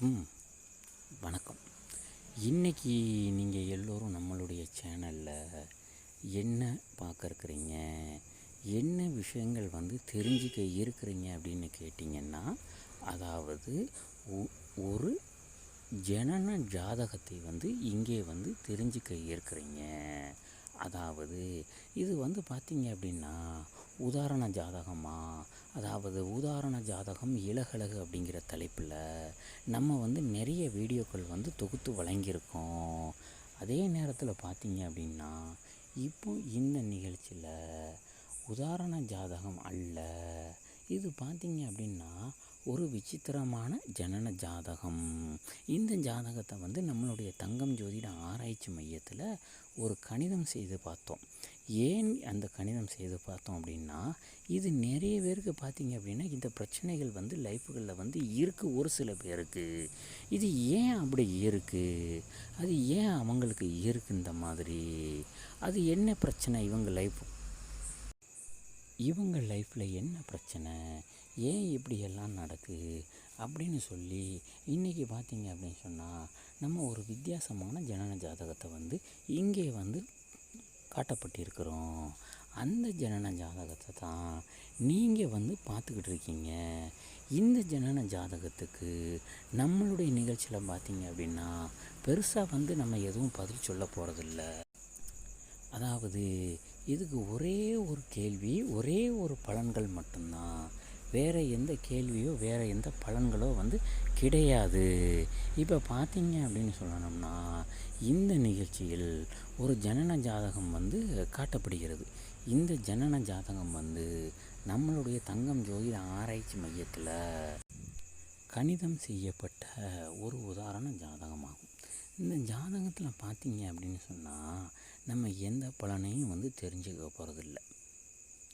அனைவருக்கும் வணக்கம். இன்றைக்கி நீங்கள் எல்லோரும் நம்மளுடைய சேனலில் என்ன பார்க்க இருக்கிறீங்க என்ன விஷயங்கள் வந்து தெரிஞ்சுக்க இருக்கிறீங்க அப்படின்னு கேட்டிங்கன்னா அதாவது ஒ- ஒரு ஜனன ஜாதகத்தை வந்து இங்கே வந்து தெரிஞ்சுக்க இருக்கிறீங்க. அதாவது இது வந்து பார்த்தீங்க அப்படின்னா உதாரண ஜாதகமாக அதாவது உதாரண ஜாதகம் இலகழகு அப்படிங்கிற தலைப்பில் நம்ம வந்து நிறைய வீடியோக்கள் வந்து தொகுத்து வழங்கியிருக்கோம். அதே நேரத்தில் பார்த்தீங்க அப்படின்னா இப்போ இந்த நிகழ்ச்சியில் உதாரண ஜாதகம் அல்ல. இது பார்த்தீங்க அப்படின்னா ஒரு விசித்திரமான ஜனன ஜாதகம். இந்த ஜாதகத்தை வந்து நம்மளுடைய தங்கம் ஜோதிட ஆராய்ச்சி மையத்தில் ஒரு கணிதம் செய்து பார்த்தோம். ஏன் அந்த கணிதம் செய்து பார்த்தோம் அப்படின்னா இது நிறைய பேருக்கு பார்த்தீங்க அப்படின்னா இந்த பிரச்சனைகள் வந்து லைஃப்புகளில் வந்து இருக்குது ஒரு சில பேருக்கு. இது ஏன் அப்படி இருக்குது அது ஏன் அவங்களுக்கு இருக்கு இந்த மாதிரி? அது என்ன பிரச்சனை இவங்க லைஃப்? இவங்க லைஃப்பில் என்ன பிரச்சனை? ஏன் இப்படியெல்லாம் நடக்குது அப்படின்னு சொல்லி இன்றைக்கி பார்த்தீங்க அப்படின்னு சொன்னால் நம்ம ஒரு வித்தியாசமான ஜனன ஜாதகத்தை வந்து இங்கே வந்து காட்டப்பட்டிருக்கிறோம். அந்த ஜனன ஜாதகத்தை தான் நீங்கள் வந்து பார்த்துக்கிட்டு இருக்கீங்க. இந்த ஜனன ஜாதகத்துக்கு நம்மளுடைய நிகழ்ச்சியில் பார்த்தீங்க அப்படின்னா பெருசாக வந்து நம்ம எதுவும் பதில் சொல்ல போகிறதில்ல அதாவது இதுக்கு ஒரே ஒரு கேள்வி ஒரே ஒரு பலன்கள் மட்டும்தான். வேறு எந்த கேள்வியோ வேறு எந்த பலன்களோ வந்து கிடையாது. இப்போ பார்த்தீங்க அப்படின்னு சொல்லணும்னா இந்த நிகழ்ச்சியில் ஒரு ஜனன ஜாதகம் வந்து காட்டப்படுகிறது. இந்த ஜனன ஜாதகம் வந்து நம்மளுடைய தங்கம் ஜோதிட ஆராய்ச்சி மையத்தில் கணிதம் செய்யப்பட்ட ஒரு உதாரண ஜாதகமாகும். இந்த ஜாதகத்தில் பார்த்தீங்க அப்படின்னு சொன்னால் நம்ம எந்த பலனையும் வந்து தெரிஞ்சுக்க போகிறதில்ல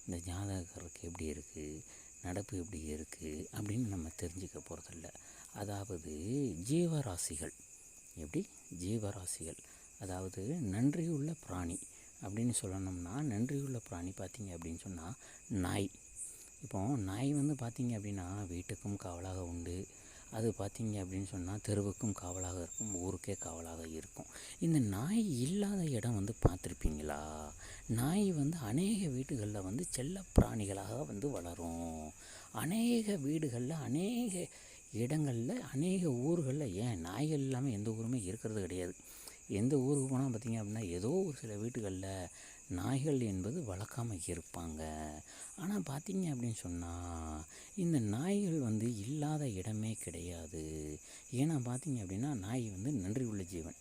இந்த ஜாதகருக்கு எப்படி இருக்குது நடப்பு எப்படி இருக்குது அப்படின்னு நம்ம தெரிஞ்சுக்க போகிறதில்ல அதாவது ஜீவராசிகள். எப்படி? ஜீவராசிகள். அதாவது நன்றியுள்ள பிராணி அப்படின்னு சொல்லணும்னா நன்றியுள்ள பிராணி பார்த்திங்க அப்படின்னு சொன்னால் நாய். இப்போ நாய் வந்து பார்த்திங்க அப்படின்னா வீட்டுக்கும் காவலாக உண்டு. அது பார்த்தீங்க அப்படின்னு சொன்னால் தெருவுக்கும் காவலாக இருக்கும் ஊருக்கே காவலாக இருக்கும். இந்த நாய் இல்லாத இடம் வந்து பார்த்துருப்பீங்களா? நாய் வந்து அநேக வீடுகளில் வந்து செல்ல பிராணிகளாக வந்து வளரும். அநேக வீடுகளில் அநேக இடங்களில் அநேக ஊர்களில் ஏன்? நாய்கள் இல்லாமல் எந்த ஊருமே இருக்கிறது கிடையாது. எந்த ஊருக்கு போனால் பார்த்திங்க அப்படின்னா ஏதோ ஒரு சில வீட்டுகளில் நாய்கள் என்பது வளர்க்காமல் இருப்பாங்க. ஆனால் பார்த்திங்க அப்படின்னு சொன்னால் இந்த நாய்கள் வந்து இல்லாத இடமே கிடையாது. ஏன்னா பார்த்தீங்க அப்படின்னா நாய் வந்து நன்றி உள்ள ஜீவன்.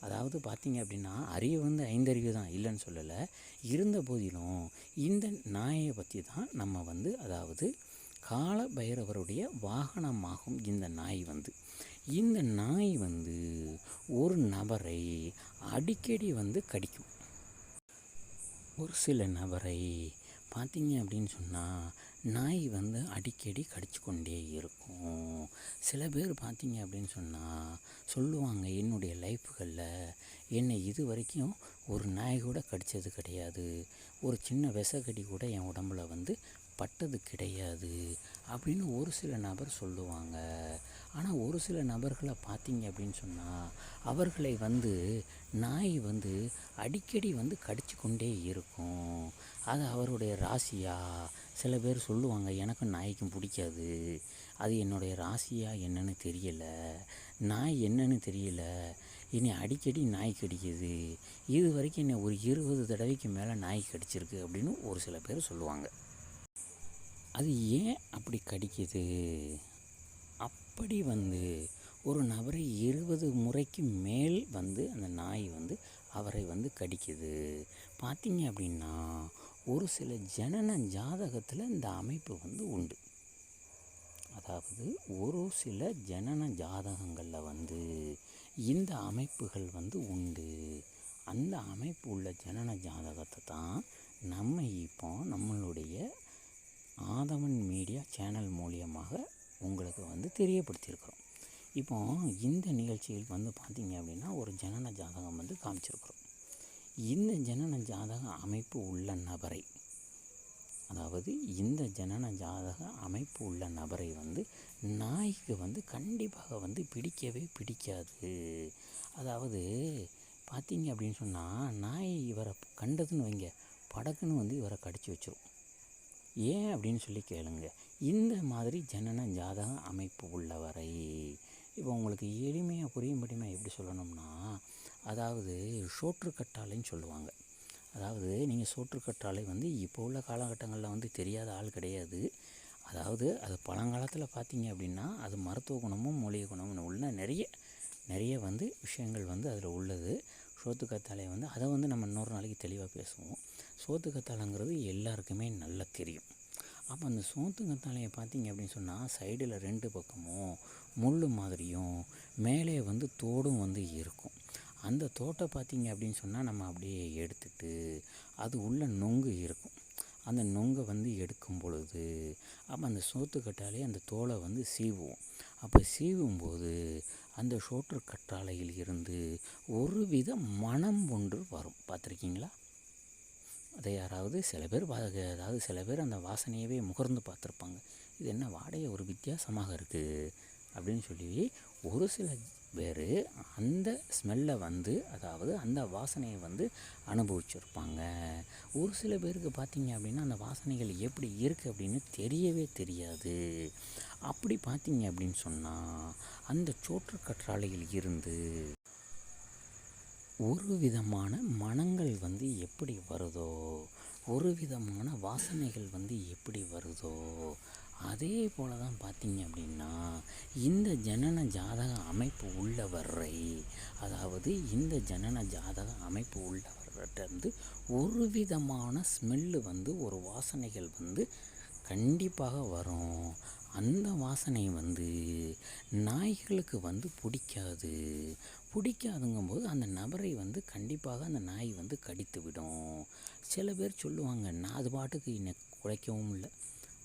அதாவது பார்த்திங்க அப்படின்னா அறிவு வந்து ஐந்தறிவு தான் இல்லைன்னு சொல்லலை. இருந்த போதிலும் இந்த நாயை பற்றி தான் நம்ம வந்து அதாவது கால பைரவருடைய வாகனமாகும் இந்த நாய் வந்து. இந்த நாய் வந்து ஒரு நபரை அடிக்கடி வந்து கடிக்கும். ஒரு சில நபரை பார்த்தீங்க அப்படின்னு சொன்னால் நாய் வந்து அடிக்கடி கடிச்சு கொண்டே இருக்கும். சில பேர் பார்த்தீங்க அப்படின்னு சொன்னால் சொல்லுவாங்க என்னுடைய லைஃப்களில் என்னை இது வரைக்கும் ஒரு நாய் கூட கடித்தது கிடையாது. ஒரு சின்ன விஷக்கடி கூட என் உடம்புல வந்து பட்டது கிடையாது அப்படின்னு ஒரு சில நபர் சொல்லுவாங்க. ஆனால் ஒரு சில நபர்களை பார்த்தீங்க அப்படின்னு சொன்னால் அவர்களை வந்து நாய் வந்து அடிக்கடி வந்து கடிச்சு கொண்டே இருக்கும். அது அவருடைய ராசியாக சில பேர் சொல்லுவாங்க எனக்கும் நாய்க்கும் பிடிக்காது. அது என்னுடைய ராசியா என்னன்னு தெரியலை. நாய் என்னன்னு தெரியல. என்னை அடிக்கடி நாய் கடிக்குது. இது வரைக்கும் என்னை ஒரு இருபது தடவைக்கு மேலே நாய் கடிச்சிருக்கு அப்படின்னு ஒரு சில பேர் சொல்லுவாங்க. அது ஏன் அப்படி கடிக்குது? அப்படி வந்து ஒரு நபரை இருபது முறைக்கு மேல் வந்து அந்த நாய் வந்து அவரை வந்து கடிக்குது. பார்த்தீங்க அப்படின்னா ஒரு சில ஜனன ஜாதகத்தில் இந்த அமைப்பு வந்து உண்டு. அதாவது ஒரு சில ஜனன ஜாதகங்களில் வந்து இந்த அமைப்புகள் வந்து உண்டு. அந்த அமைப்பு உள்ள ஜனன ஜாதகத்தை தான் நம்ம இப்போ நம்மளுடைய ஆதவன் மீடியா சேனல் மூலியமாக உங்களுக்கு வந்து தெரியப்படுத்தியிருக்கிறோம். இப்போ இந்த நிகழ்ச்சியில் வந்து பார்த்தீங்க அப்படின்னா ஒரு ஜனன ஜாதகம் வந்து காமிச்சிருக்கிறோம். இந்த ஜனன ஜாதக அமைப்பு உள்ள நபரை அதாவது இந்த ஜனன ஜாதக அமைப்பு உள்ள நபரை வந்து நாய்க்கு வந்து கண்டிப்பாக வந்து பிடிக்கவே பிடிக்காது. அதாவது பார்த்தீங்க அப்படின்னு சொன்னால் நாய் இவரை கண்டதுன்னு வைங்க படக்குன்னு வந்து இவரை கடிச்சு வச்சிரும். ஏன் அப்படின்னு சொல்லி கேளுங்க. இந்த மாதிரி ஜனன ஜாதக அமைப்பு உள்ளவரை இப்போ உங்களுக்கு எளிமையாக புரியும்படிமா எப்படி சொல்லணும்னா அதாவது சோற்றுக்கட்டாலைன்னு சொல்லுவாங்க. அதாவது நீங்கள் சோற்று வந்து இப்போ உள்ள காலகட்டங்களில் வந்து தெரியாத ஆள் கிடையாது. அதாவது அது பழங்காலத்தில் பார்த்தீங்க அப்படின்னா அது மருத்துவ குணமும் மூலிகை குணமும் உள்ள நிறைய நிறைய வந்து விஷயங்கள் வந்து அதில் உள்ளது. சோத்து கத்தாழை வந்து அதை வந்து நம்ம இன்னொரு நாளைக்கு தெளிவாக பேசுவோம். சோத்து கத்தாழைங்கிறது எல்லாருக்குமே நல்லா தெரியும். அப்போ அந்த சோத்து கத்தாழையை பார்த்தீங்க அப்படின்னு சொன்னால் சைடில் ரெண்டு பக்கமும் முள் மாதிரியும் மேலே வந்து தோடும் வந்து இருக்கும். அந்த தோட்டை பார்த்தீங்க அப்படின்னு சொன்னால் நம்ம அப்படியே எடுத்துட்டு அது உள்ள நொங்கு இருக்கும். அந்த நொங்கை வந்து எடுக்கும் பொழுது அப்போ அந்த சோத்து கட்டாலே அந்த தோலை வந்து சீவுவோம். அப்போ சீவும்போது அந்த சோற்று கற்றாழையில் இருந்து ஒரு வித மனம் ஒன்று வரும். பார்த்துருக்கீங்களா? அதை யாராவது சில பேர் அதாவது சில பேர் அந்த வாசனையவே முகர்ந்து பார்த்துருப்பாங்க. இது என்ன வாடகை ஒரு வித்தியாசமாக இருக்குது அப்படின்னு சொல்லி ஒரு சில பேர் அந்த ஸ்மெல்லை வந்து அதாவது அந்த வாசனையை வந்து அனுபவிச்சிருப்பாங்க. ஒரு சில பேருக்கு பார்த்தீங்க அப்படின்னா அந்த வாசனைகள் எப்படி இருக்குது அப்படின்னு தெரியவே தெரியாது. அப்படி பார்த்தீங்க அப்படின்னு சொன்னால் அந்த சோற்று கற்றாழையில் இருந்து ஒரு விதமான மனங்கள் வந்து எப்படி வருதோ ஒரு விதமான வாசனைகள் வந்து எப்படி வருதோ அதே போல தான் பார்த்தீங்க அப்படின்னா இந்த ஜனன ஜாதக அமைப்பு உள்ளவரை அதாவது இந்த ஜனன ஜாதக அமைப்பு உள்ளவர்கிட்டருந்து ஒரு விதமான ஸ்மெல்லு வந்து ஒரு வாசனைகள் வந்து கண்டிப்பாக வரும். அந்த வாசனை வந்து நாய்களுக்கு வந்து பிடிக்காது. பிடிக்காதுங்கும்போது அந்த நபரை வந்து கண்டிப்பாக அந்த நாய் வந்து கடித்து விடும் சில பேர் சொல்லுவாங்க நான் அது பாட்டுக்கு என்னை குறைக்கவும் இல்லை.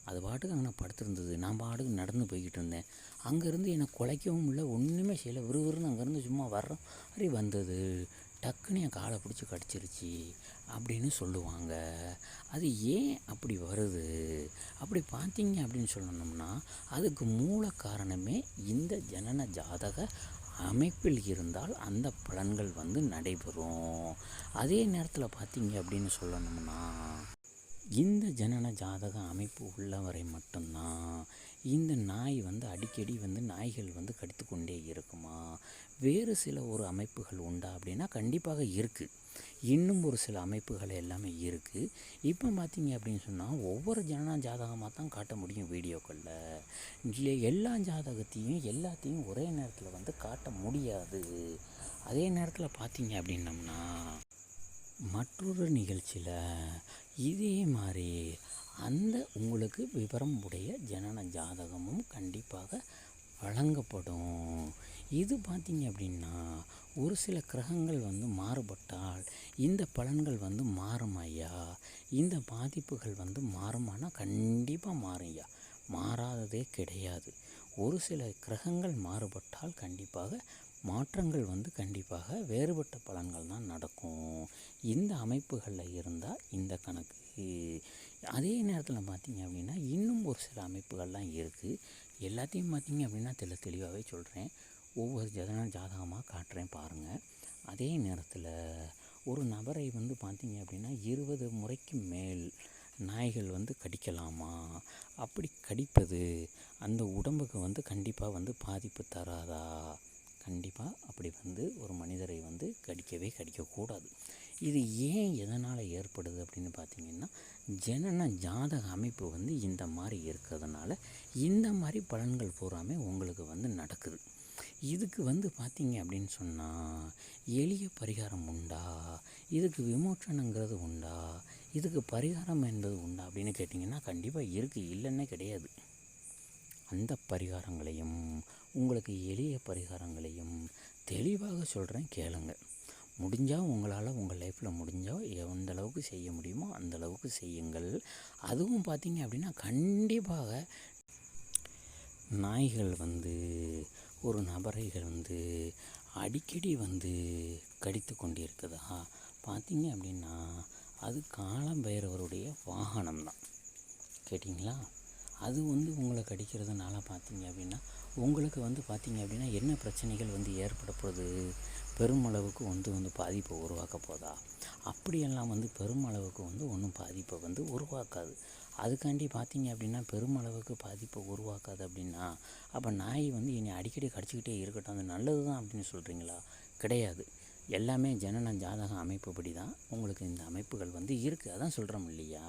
அது பாட்டுக்கு அங்கே படுத்திருந்தது. நான் பாட்டுக்கு நடந்து போய்கிட்டு இருந்தேன். அங்கேருந்து என்னை குலைக்கவும் இல்லை ஒன்றுமே செய்யலை. விறுவிறுன்னு அங்கேருந்து சும்மா வர்ற மாதிரி வந்தது. டக்குன்னு என் காலை பிடிச்சி கடிச்சிருச்சு அப்படின்னு சொல்லுவாங்க. அது ஏன் அப்படி வருது? அப்படி பார்த்தீங்க அப்படின்னு சொல்லணும்னா அதுக்கு மூல காரணமே இந்த ஜனன ஜாதக அமைப்பில் இருந்தால் அந்த பலன்கள் வந்து நடைபெறும். அதே நேரத்தில் பார்த்தீங்க அப்படின்னு சொல்லணும்னா இந்த ஜனன ஜாதக அமைப்பு உள்ளவரை மட்டும்தான் இந்த நாய் வந்து அடிக்கடி வந்து நாய்கள் வந்து கடித்து கொண்டே இருக்குமா? வேறு சில ஒரு அமைப்புகள் உண்டா அப்படின்னா கண்டிப்பாக இருக்குது இன்னும் ஒரு சில அமைப்புகள் எல்லாமே இருக்குது இப்போ பார்த்தீங்க அப்படின்னு சொன்னால் ஒவ்வொரு ஜனன ஜாதகமாக தான் காட்ட முடியும் வீடியோக்களில். எல்லா ஜாதகத்தையும் எல்லாத்தையும் ஒரே நேரத்தில் வந்து காட்ட முடியாது. அதே நேரத்தில் பார்த்தீங்க அப்படின்னம்னா மற்றொரு நிகழ்ச்சியில் இதே மாதிரி அந்த உங்களுக்கு விவரம் உடைய ஜனன ஜாதகமும் கண்டிப்பாக வழங்கப்படும். இது பார்த்தீங்க அப்படின்னா ஒரு சில கிரகங்கள் வந்து மாறுபட்டால் இந்த பலன்கள் வந்து மாறும் ஐயா. இந்த பாதிப்புகள் வந்து மாறுமானா கண்டிப்பாக மாறும் ஐயா. மாறாததே கிடையாது. ஒரு சில கிரகங்கள் மாறுபட்டால் கண்டிப்பாக மாற்றங்கள் வந்து கண்டிப்பாக வேறுபட்ட பலன்கள் தான் நடக்கும். இந்த அமைப்புகளில் இருந்தால் இந்த கணக்கு. அதே நேரத்தில் பார்த்தீங்க அப்படின்னா இன்னும் ஒரு சில அமைப்புகள்லாம் இருக்குது எல்லாத்தையும் பார்த்தீங்க அப்படின்னா தெளி தெளிவாகவே சொல்கிறேன் ஒவ்வொரு ஜதன ஜாதகமாக காட்டுறேன் பாருங்கள் அதே நேரத்தில் ஒரு நபரை வந்து பார்த்தீங்க அப்படின்னா இருபது முறைக்கு மேல் நாய்கள் வந்து கடிக்கலாமா? அப்படி கடிப்பது அந்த உடம்புக்கு வந்து கண்டிப்பாக வந்து பாதிப்பு தராதா? கண்டிப்பாக அப்படி வந்து ஒரு மனிதரை வந்து கடிக்கவே கடிக்கக்கூடாது. இது ஏன் எதனால் ஏற்படுது அப்படின்னு பார்த்தீங்கன்னா ஜனன ஜாதக அமைப்பு வந்து இந்த மாதிரி இருக்கிறதுனால இந்த மாதிரி பலன்கள் பூராமே உங்களுக்கு வந்து நடக்குது. இதுக்கு வந்து பார்த்தீங்க அப்படின்னு சொன்னால் எளிய பரிகாரம் உண்டா? இதுக்கு விமோச்சனங்கிறது உண்டா? இதுக்கு பரிகாரம் என்பது உண்டா அப்படின்னு கேட்டிங்கன்னா கண்டிப்பாக இருக்குது இல்லைன்னே கிடையாது. அந்த பரிகாரங்களையும் உங்களுக்கு எளிய பரிகாரங்களையும் தெளிவாக சொல்கிறேன் கேளுங்க. முடிஞ்சால் உங்களால் உங்கள் லைஃப்பில் முடிஞ்சால் எந்த அளவுக்கு செய்ய முடியுமோ அந்த அளவுக்கு செய்யுங்கள். அதுவும் பார்த்தீங்க அப்படின்னா கண்டிப்பாக நாய்கள் வந்து ஒரு நபரைகள் வந்து அடிக்கடி வந்து கடித்து கொண்டிருக்குதா? பார்த்தீங்க அப்படின்னா அது காலம்பைரவருடைய வாகனம் தான் கேட்டிங்களா? அது வந்து உங்களை கடிக்கிறதுனால பார்த்தீங்க அப்படின்னா உங்களுக்கு வந்து பார்த்தீங்க அப்படின்னா என்ன பிரச்சனைகள் வந்து ஏற்பட போகுது பெருமளவுக்கு வந்து வந்து பாதிப்பை உருவாக்க போதா? அப்படியெல்லாம் வந்து பெருமளவுக்கு வந்து ஒன்றும் பாதிப்பை வந்து உருவாக்காது. அதுக்காண்டி பார்த்தீங்க அப்படின்னா பெருமளவுக்கு பாதிப்பை உருவாக்காது அப்படின்னா அப்போ நாய் வந்து என்னை அடிக்கடி கடிச்சிக்கிட்டே இருக்கட்டும். அது நல்லது தான் அப்படின்னு சொல்கிறீங்களா கிடையாது. எல்லாமே ஜனன ஜாதக அமைப்புப்படி தான் உங்களுக்கு இந்த அமைப்புகள் வந்து இருக்குது அதான் சொல்கிறோம் இல்லையா?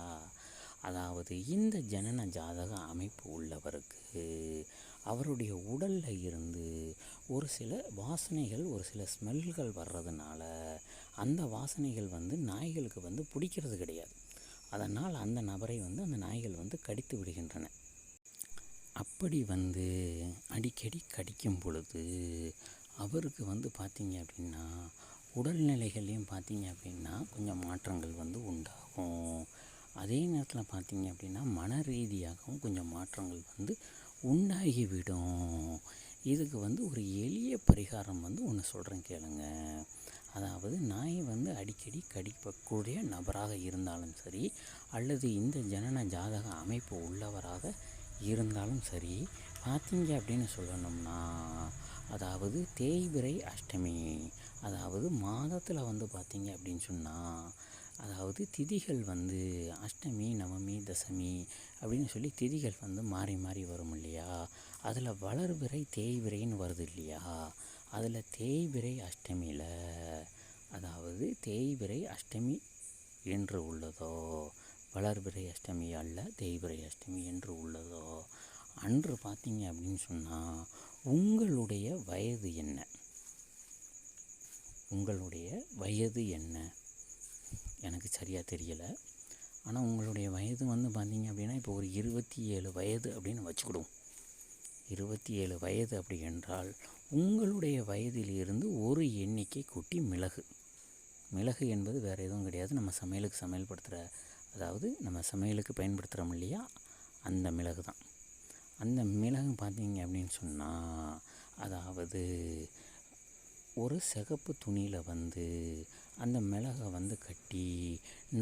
அதாவது இந்த ஜனன ஜாதக அமைப்பு உள்ளவருக்கு அவருடைய உடலில் இருந்து ஒரு சில வாசனைகள் ஒரு சில ஸ்மெல்கள் வர்றதுனால அந்த வாசனைகள் வந்து நாய்களுக்கு வந்து பிடிக்கிறது கிடையாது. அதனால் அந்த நபரை வந்து அந்த நாய்கள் வந்து கடித்து விடுகின்றன. அப்படி வந்து அடிக்கடி கடிக்கும் பொழுது அவருக்கு வந்து பார்த்திங்க அப்படின்னா உடல்நிலைகள்லையும் பார்த்தீங்க அப்படின்னா கொஞ்சம் மாற்றங்கள் வந்து உண்டாகும். அதே நேரத்தில் பார்த்திங்க அப்படின்னா மன ரீதியாகவும் கொஞ்சம் மாற்றங்கள் வந்து உண்டாகிவிடும் இதுக்கு வந்து ஒரு எளிய பரிகாரம் வந்து ஒன்று சொல்கிறேன் கேளுங்க. அதாவது நாய் வந்து அடிக்கடி கடிக்கக்கூடிய நபராக இருந்தாலும் சரி அல்லது இந்த ஜனன ஜாதக அமைப்பு உள்ளவராக இருந்தாலும் சரி பார்த்தீங்க அப்படின்னு சொல்லணும்னா அதாவது தேய்விரை அஷ்டமி அதாவது மாதத்தில் வந்து பார்த்தீங்க அப்படின்னு சொன்னால் அதாவது திதிகள் வந்து அஷ்டமி நவமி தசமி அப்படின்னு சொல்லி திதிகள் வந்து மாறி மாறி வரும் இல்லையா? அதில் வளர்பிறை தேய்விரைன்னு வருது இல்லையா? அதில் தேய்விரை அஷ்டமியில் அதாவது தேய்விரை அஷ்டமி என்று உள்ளதோ? வளர்பிறை அஷ்டமி அல்ல தேய்விரை அஷ்டமி என்று உள்ளதோ? அன்று பார்த்தீங்க அப்படின்னு சொன்னால் உங்களுடைய வயது என்ன? உங்களுடைய வயது என்ன? எனக்கு சரியாக தெரியலை. ஆனால் உங்களுடைய வயது வந்து பார்த்தீங்க அப்படின்னா இப்போ ஒரு இருபத்தி ஏழு வயது அப்படின்னு வச்சுக்கிடுவோம். இருபத்தி ஏழு வயது அப்படி என்றால் உங்களுடைய வயதிலிருந்து ஒரு எண்ணிக்கை கூட்டி மிளகு. மிளகு என்பது வேறு எதுவும் கிடையாது. நம்ம சமையலுக்கு சமையல் படுத்துகிற அதாவது நம்ம சமையலுக்கு பயன்படுத்துகிறோம் இல்லையா? அந்த மிளகு தான் அந்த மிளகு பார்த்தீங்க அப்படின்னு சொன்னால் அதாவது ஒரு சிகப்பு துணியில் வந்து அந்த மிளகை வந்து கட்டி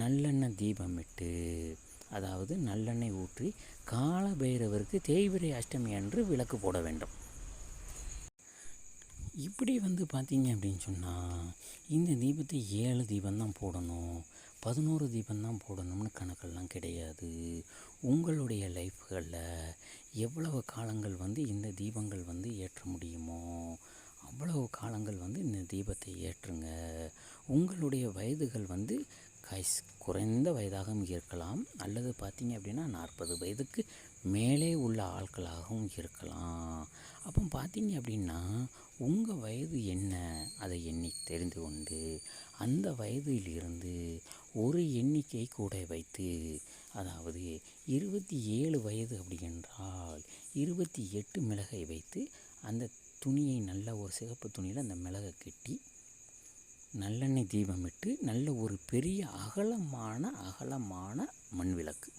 நல்லெண்ணெய் தீபமிட்டு அதாவது நல்லெண்ணெய் ஊற்றி கால பைரவருக்கு தேய்பிரை அஷ்டமி அன்று விளக்கு போட வேண்டும். இப்படி வந்து பார்த்தீங்க அப்படின்னு சொன்னால் இந்த தீபத்தை ஏழு தீபம்தான் போடணும் பதினோரு தீபம்தான் போடணும்னு கணக்கெல்லாம் கிடையாது. உங்களுடைய லைஃப்களில் எவ்வளவு காலங்கள் வந்து இந்த தீபங்கள் வந்து ஏற்ற முடியுமோ அவ்வளவு காலங்கள் வந்து இந்த தீபத்தை ஏற்றுங்க. உங்களுடைய வயதுகள் வந்து கைஸ் குறைந்த வயதாகவும் இருக்கலாம் அல்லது பார்த்தீங்க அப்படின்னா நாற்பது வயதுக்கு மேலே உள்ள ஆட்களாகவும் இருக்கலாம். அப்போ பார்த்தீங்க அப்படின்னா உங்கள் வயது என்ன? அதை எண்ணி தெரிந்து கொண்டு அந்த வயதிலிருந்து ஒரு எண்ணிக்கை கூட வைத்து அதாவது இருபத்தி ஏழு வயது அப்படி என்றால் இருபத்தி எட்டு மிளகை வைத்து அந்த துணியை நல்ல ஒரு சிகப்பு துணியில் அந்த மிளகை கட்டி நல்லெண்ணெய் தீபமிட்டு நல்ல ஒரு பெரிய அகலமான அகலமான மண் விளக்கு.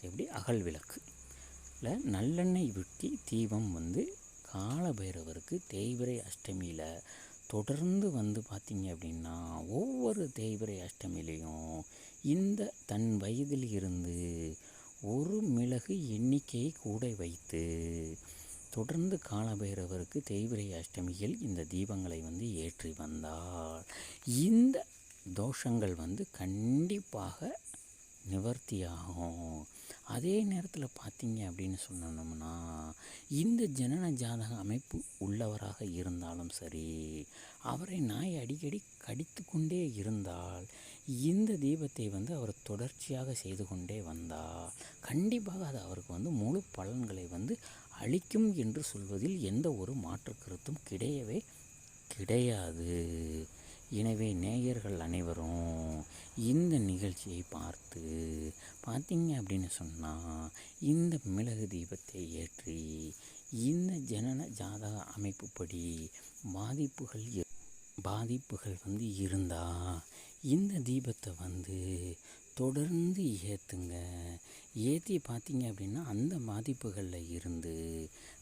எப்படி? அகல் விளக்கு. இல்லை நல்லெண்ணெய் விட்டி தீபம் வந்து காலபைரவருக்கு தேய்பிரை அஷ்டமியில் தொடர்ந்து வந்து பார்த்திங்க அப்படின்னா ஒவ்வொரு தேய்பிரை அஷ்டமிலையும் இந்த தன் வயதில் இருந்து ஒரு மிளகு எண்ணிக்கையை கூட வைத்து தொடர்ந்து காலபைரவருக்கு தேய்விரை அஷ்டமியில் இந்த தீபங்களை வந்து ஏற்றி வந்தால் இந்த தோஷங்கள் வந்து கண்டிப்பாக நிவர்த்தியாகும். அதே நேரத்தில் பார்த்தீங்க அப்படின்னு சொன்னோம்னா இந்த ஜனன ஜாதக அமைப்பு உள்ளவராக இருந்தாலும் சரி அவரை நாய் அடிக்கடி கடித்து கொண்டே இருந்தால் இந்த தீபத்தை வந்து அவர் தொடர்ச்சியாக செய்து கொண்டே வந்தால் கண்டிப்பாக அது அவருக்கு வந்து முழு பலன்களை வந்து அளிக்கும் என்று சொல்வதில் எந்த ஒரு மாற்று கருத்தும் கிடையவே கிடையாது. எனவே நேயர்கள் அனைவரும் இந்த நிகழ்ச்சியை பார்த்து பார்த்தீங்க அப்படின்னு சொன்னால் இந்த மிளகு தீபத்தை ஏற்றி இந்த ஜனன ஜாதக அமைப்புப்படி பாதிப்புகள் பாதிப்புகள் வந்து இருந்தால் இந்த தீபத்தை வந்து தொடர்ந்து ஏற்றுங்க ஏற்றி பார்த்தீங்க அப்படின்னா அந்த பாதிப்புகளில் இருந்து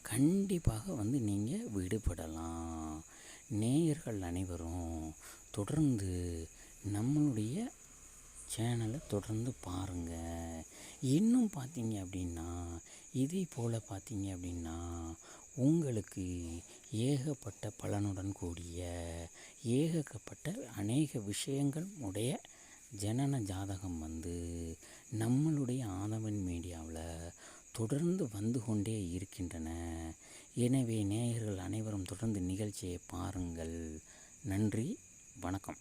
கண்டிப்பாக வந்து நீங்கள் விடுபடலாம். நேயர்கள் அனைவரும் தொடர்ந்து நம்மளுடைய சேனலை தொடர்ந்து பாருங்கள் இன்னும் பார்த்தீங்க அப்படின்னா இதே போல் பார்த்தீங்க அப்படின்னா உங்களுக்கு ஏகப்பட்ட பலனுடன் கூடிய ஏகப்பட்ட அநேக விஷயங்கள் உடைய ஜனன ஜாதகம் வந்து நம்மளுடைய ஆதவன் மீடியாவில் தொடர்ந்து வந்து கொண்டே இருக்கின்றன. எனவே நேயர்கள் அனைவரும் தொடர்ந்து நிகழ்ச்சியை பாருங்கள். நன்றி வணக்கம்.